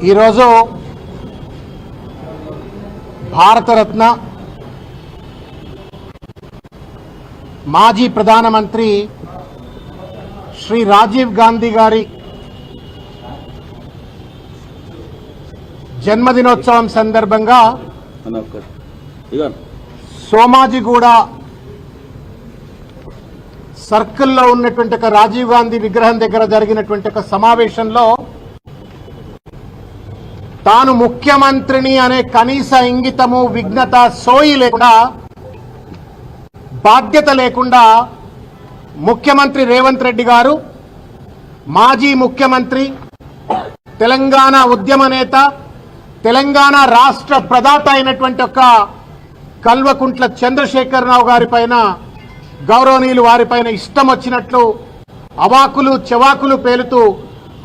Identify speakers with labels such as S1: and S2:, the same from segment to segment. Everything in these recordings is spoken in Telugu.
S1: ఈరోజు భారతరత్న మాజీ ప్రధానమంత్రి శ్రీ రాజీవ్ గాంధీ గారి జన్మదినోత్సవం సందర్భంగా సోమాజిగూడ సర్కిల్లో ఉన్నటువంటి ఒక రాజీవ్ గాంధీ విగ్రహం దగ్గర జరిగినటువంటి ఒక సమావేశంలో తాను ముఖ్యమంత్రిని అనే కనీస ఇంగితము విఘ్నత సోయి లేకుండా బాధ్యత లేకుండా ముఖ్యమంత్రి రేవంత్ రెడ్డి గారు మాజీ ముఖ్యమంత్రి తెలంగాణ ఉద్యమ నేత తెలంగాణ రాష్ట్ర ప్రదాత అయినటువంటి ఒక కల్వకుంట్ల చంద్రశేఖరరావు గారి పైన గౌరవనీయులు వారిపైన ఇష్టం వచ్చినట్లు అవాకులు చెవాకులు పేలుతూ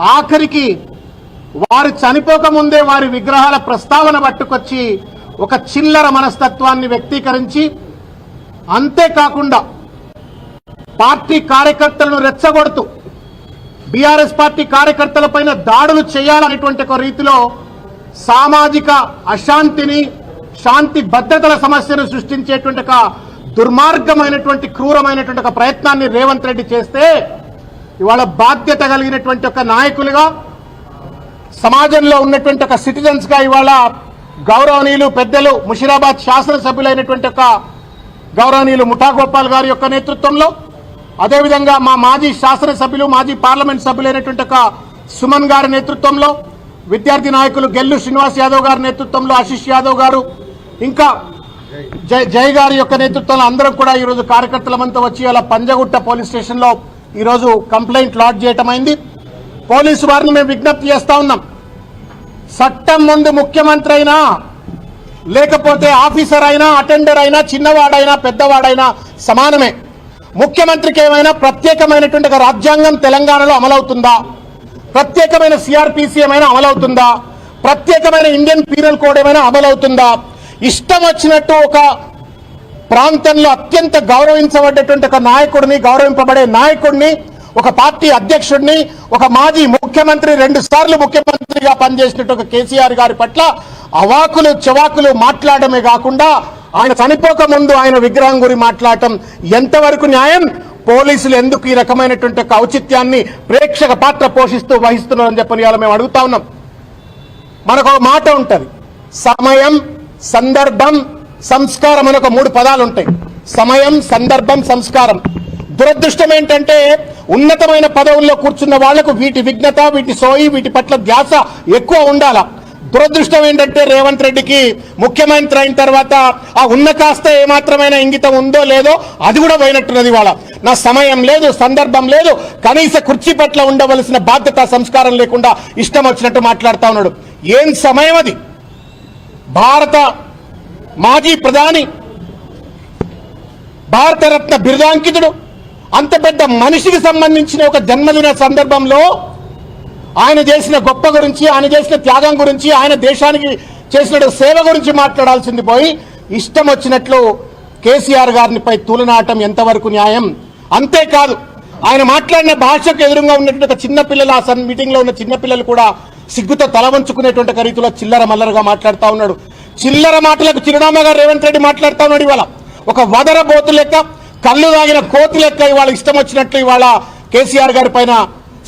S1: ఆఖరికి వారు చనిపోక ముందే వారి విగ్రహాల ప్రస్తావన పట్టుకొచ్చి ఒక చిల్లర మనస్తత్వాన్ని వ్యక్తీకరించి అంతేకాకుండా పార్టీ కార్యకర్తలను రెచ్చగొడుతూ బీఆర్ఎస్ పార్టీ కార్యకర్తలపైన దాడులు చేయాలనేటువంటి ఒక రీతిలో సామాజిక అశాంతిని శాంతి భద్రతల సమస్యను సృష్టించేటువంటి ఒక దుర్మార్గమైనటువంటి క్రూరమైనటువంటి ఒక ప్రయత్నాన్ని రేవంత్ రెడ్డి చేస్తే ఇవాళ బాధ్యత కలిగినటువంటి ఒక నాయకులుగా సమాజంలో ఉన్నటువంటి ఒక సిటిజన్స్గా ఇవాళ గౌరవనీయులు పెద్దలు ముషిరాబాద్ శాసనసభ్యులైనటువంటి ఒక గౌరవనీయులు ముఠా గోపాల్ గారి యొక్క నేతృత్వంలో అదేవిధంగా మా మాజీ శాసనసభ్యులు మాజీ పార్లమెంట్ సభ్యులైనటువంటి ఒక సుమన్ గారి నేతృత్వంలో విద్యార్థి నాయకులు గెల్లు శ్రీనివాస్ యాదవ్ గారి నేతృత్వంలో ఆశిష్ యాదవ్ గారు ఇంకా జై జై గారి యొక్క నేతృత్వంలో అందరం కూడా ఈరోజు కార్యకర్తలమంతా వచ్చి అలా పంజగుట్ట పోలీస్ స్టేషన్లో ఈరోజు కంప్లైంట్ లాడ్జ్ చేయటమైంది. పోలీసు వారిని మేము విజ్ఞప్తి చేస్తా ఉన్నాం. చట్టం ముందు ముఖ్యమంత్రి అయినా లేకపోతే ఆఫీసర్ అయినా అటెండర్ అయినా చిన్నవాడైనా పెద్దవాడైనా సమానమే. ముఖ్యమంత్రికి ఏమైనా ప్రత్యేకమైనటువంటి ఒక రాజ్యాంగం తెలంగాణలో అమలవుతుందా? ప్రత్యేకమైన సిఆర్పిసి ఏమైనా అమలవుతుందా? ప్రత్యేకమైన ఇండియన్ పీనల్ కోడ్ ఏమైనా అమలవుతుందా? ఇష్టం వచ్చినట్టు ఒక ప్రాంతంలో అత్యంత గౌరవించబడ్డటువంటి ఒక నాయకుడిని గౌరవింపబడే నాయకుడిని ఒక పార్టీ అధ్యక్షుడిని ఒక మాజీ ముఖ్యమంత్రి రెండు సార్లు ముఖ్యమంత్రిగా పనిచేసినట్టు ఒక కేసీఆర్ గారి పట్ల అవాకులు చెవాకులు మాట్లాడమే కాకుండా ఆయన చనిపోక ముందు ఆయన విగ్రహం గురి మాట్లాడటం ఎంతవరకు న్యాయం? పోలీసులు ఎందుకు ఈ రకమైనటువంటి ఒక ఔచిత్యాన్ని ప్రేక్షక పాత్ర పోషిస్తూ వహిస్తున్నారని చెప్పని ఇవాళ మేము అడుగుతా ఉన్నాం. మనకు ఒక మాట ఉంటుంది. సమయం సందర్భం సంస్కారం అని ఒక మూడు పదాలు ఉంటాయి. సమయం సందర్భం సంస్కారం. దురదృష్టం ఏంటంటే ఉన్నతమైన పదవుల్లో కూర్చున్న వాళ్ళకు వీటి విఘ్నత వీటి సోయి వీటి పట్ల ధ్యాస ఎక్కువ ఉండాల? దురదృష్టం ఏంటంటే రేవంత్ రెడ్డికి ముఖ్యమంత్రి అయిన తర్వాత ఆ ఉన్న కాస్త ఏమాత్రమైన ఇంగితం ఉందో లేదో అది కూడా పోయినట్టున్నది వాళ్ళ నా సమయం లేదు సందర్భం లేదు కనీస కుర్చీ పట్ల ఉండవలసిన బాధ్యత సంస్కారం లేకుండా ఇష్టం వచ్చినట్టు మాట్లాడుతా ఉన్నాడు. ఏం సమయం అది? భారత మాజీ ప్రధాని భారతరత్న బిరుదాంకితుడు అంత పెద్ద మనిషికి సంబంధించిన ఒక జన్మదిన సందర్భంలో ఆయన చేసిన గొప్ప గురించి ఆయన చేసిన త్యాగం గురించి ఆయన దేశానికి చేసిన సేవ గురించి మాట్లాడాల్సింది పోయి ఇష్టం వచ్చినట్లు కేసీఆర్ గారినిపై తూలనాటం ఎంతవరకు న్యాయం? అంతేకాదు ఆయన మాట్లాడిన భాషకు ఎదురుగా ఉన్నటువంటి ఒక చిన్నపిల్లలు ఆ సన్ మీటింగ్లో ఉన్న చిన్నపిల్లలు కూడా సిగ్గుతో తల వంచుకునేటువంటి రీతిలో చిల్లర మల్లరగా మాట్లాడుతూ ఉన్నాడు. చిల్లర మాటలకు చిరునామాగా రేవంత్ రెడ్డి మాట్లాడుతా ఉన్నాడు ఇవాళ. ఒక వదర బోతు లెక్క కళ్ళు తాగిన కోతి లెక్క ఇవాళ ఇష్టం వచ్చినట్లు ఇవాళ కేసీఆర్ గారి పైన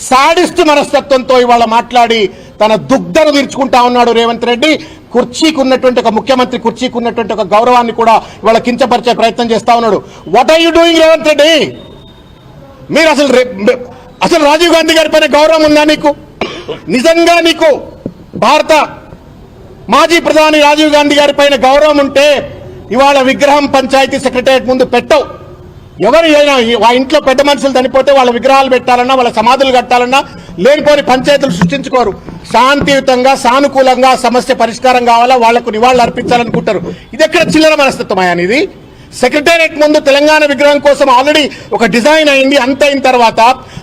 S1: సాడిస్ట్ మనస్తత్వంతో ఇవాళ మాట్లాడి తన దుగ్ధను తీర్చుకుంటా ఉన్నాడు రేవంత్ రెడ్డి. కుర్చీకి ఉన్నటువంటి ఒక ముఖ్యమంత్రి కుర్చీకి ఉన్నటువంటి ఒక గౌరవాన్ని కూడా ఇవాళ కించపరిచే ప్రయత్నం చేస్తా ఉన్నాడు. What are you doing Revanth Reddy? మీరు అసలు అసలు రాజీవ్ గాంధీ గారి పైన గౌరవం ఉందా నీకు నిజంగా నీకు భారత మాజీ ప్రధాని రాజీవ్ గాంధీ గారి పైన గౌరవం ఉంటే ఇవాళ విగ్రహం పంచాయతీ సెక్రటరియట్ ముందు పెట్టవు. ఎవరు అయినా ఆ ఇంట్లో పెద్ద మనుషులు చనిపోతే వాళ్ళ విగ్రహాలు పెట్టాలన్నా వాళ్ళ సమాధులు కట్టాలన్నా లేనిపోని పంచాయతీలు సృష్టించుకోరు. శాంతియుతంగా సానుకూలంగా సమస్య పరిష్కారం కావాలా వాళ్ళకు నివాళులు అర్పించాలనుకుంటారు. ఇది ఎక్కడ చిల్లర మనస్తత్వం ఆయన ఇది సెక్రటేరియట్ ముందు తెలంగాణ విగ్రహం కోసం ఆల్రెడీ ఒక డిజైన్ అయింది అంత అయిన తర్వాత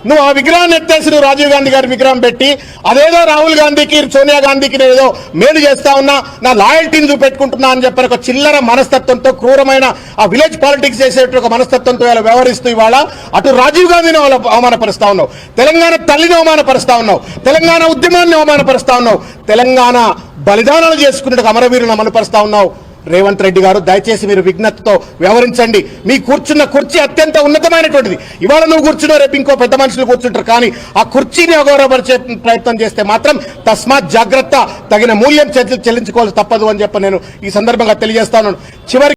S1: నువ్వు ఆ విగ్రహాన్ని ఎత్తేసి నువ్వు రాజీవ్ గాంధీ గారి విగ్రహం పెట్టి అదేదో రాహుల్ గాంధీకి సోనియా గాంధీకి నేను ఏదో మేలు చేస్తా ఉన్నా నా లాయల్టీని చూపెట్టుకుంటున్నా అని చెప్పిన ఒక చిల్లర మనస్తత్వంతో క్రూరమైన ఆ విలేజ్ పాలిటిక్స్ చేసే ఒక మనస్తత్వంతో ఇలా వ్యవహరిస్తూ ఇవాళ అటు రాజీవ్ గాంధీని వాళ్ళ అవమానపరుస్తా ఉన్నావు తెలంగాణ తల్లిని అవమానపరుస్తా ఉన్నావు తెలంగాణ ఉద్యమాన్ని అవమానపరుస్తా ఉన్నావు తెలంగాణ బలిదానాలు చేసుకున్నట్టు అమరవీరుని అమలుపరుస్తా ఉన్నావు రేవంత్ రెడ్డి గారు దయచేసి మీరు విజ్ఞతతో వ్యవహరించండి. మీ కూర్చున్న కుర్చీ అత్యంత ఉన్నతమైనటువంటిది. ఇవాళ నువ్వు కూర్చున్నావు రేపు ఇంకో పెద్ద మనుషులు కూర్చుంటారు. కానీ ఆ కుర్చీని అగౌరవపరిచే ప్రయత్నం చేస్తే మాత్రం తస్మాత్ జాగ్రత్త తగిన మూల్యం చెల్లి- చెల్లించుకోవాల్సి తప్పదు అని చెప్పి నేను ఈ సందర్భంగా తెలియజేస్తాను చివరి